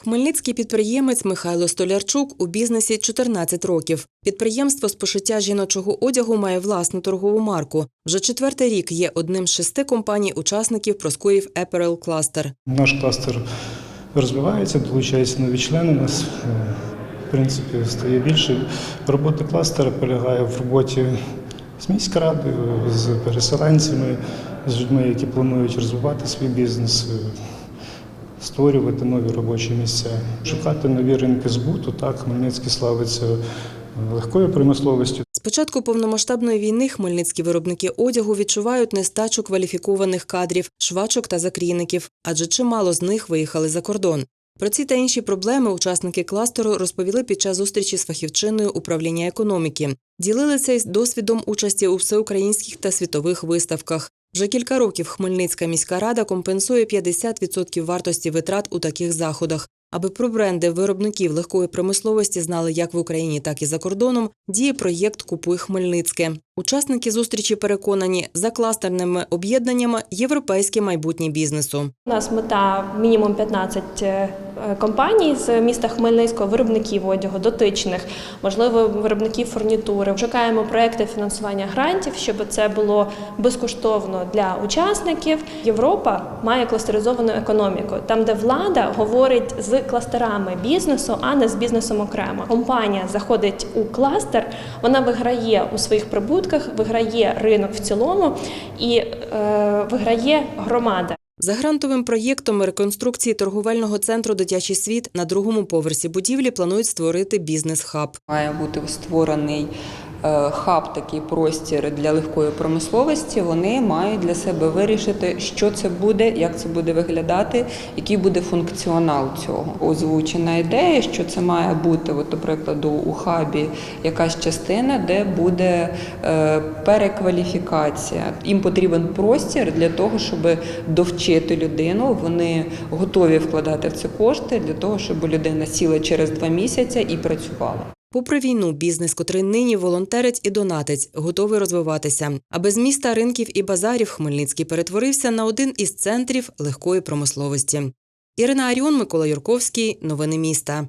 Хмельницький підприємець Михайло Столярчук у бізнесі 14 років. Підприємство з пошиття жіночого одягу має власну торгову марку. Вже четвертий рік є одним з шести компаній-учасників Проскурів Apparel Cluster. Наш кластер розвивається, долучаються нові члени. У нас е, в принципі стає більше. Робота кластера полягає в роботі з міськрадою, з переселенцями, з людьми, які планують розвивати свій бізнес, створювати нові робочі місця, шукати нові ринки збуту. Так, Хмельницький славиться е, легкою промисловістю. З початку повномасштабної війни хмельницькі виробники одягу відчувають нестачу кваліфікованих кадрів, швачок та закрійників, адже чимало з них виїхали за кордон. Про ці та інші проблеми учасники кластеру розповіли під час зустрічі з фахівчиною управління економіки. Ділилися із досвідом участі у всеукраїнських та світових виставках. Вже кілька років Хмельницька міська рада компенсує 50% вартості витрат у таких заходах. Аби про бренди виробників легкої промисловості знали як в Україні, так і за кордоном, діє проєкт Купуй Хмельницьке. Учасники зустрічі переконані, за кластерними об'єднаннями європейське майбутнє бізнесу. У нас мета мінімум 15 е, компаній з міста Хмельницького, виробників одягу, дотичних, можливо, виробників фурнітури. Шукаємо проекти фінансування грантів, щоб це було безкоштовно для учасників. Європа має кластеризовану економіку, там, де влада говорить з кластерами бізнесу, а не з бізнесом окремо. Компанія заходить у кластер, вона виграє у своїх прибутках, виграє ринок в цілому і е, виграє громада. За грантовим проєктом реконструкції торговельного центру Дитячий світ на другому поверсі будівлі планують створити бізнес-хаб. Має бути створений хаб, такий простір для легкої промисловості. Вони мають для себе вирішити, що це буде, як це буде виглядати, який буде функціонал цього. Озвучена ідея, що це має бути, от, до прикладу, у хабі якась частина, де буде е, перекваліфікація. Їм потрібен простір для того, щоб довчити людину. Вони готові вкладати в це кошти для того, щоб людина сіла через два місяці і працювала. Попри війну, бізнес, котрий нині волонтерець і донатець, готовий розвиватися. А без міста ринків і базарів Хмельницький перетворився на один із центрів легкої промисловості. Ірина Аріон, Микола Юрковський. Новини міста.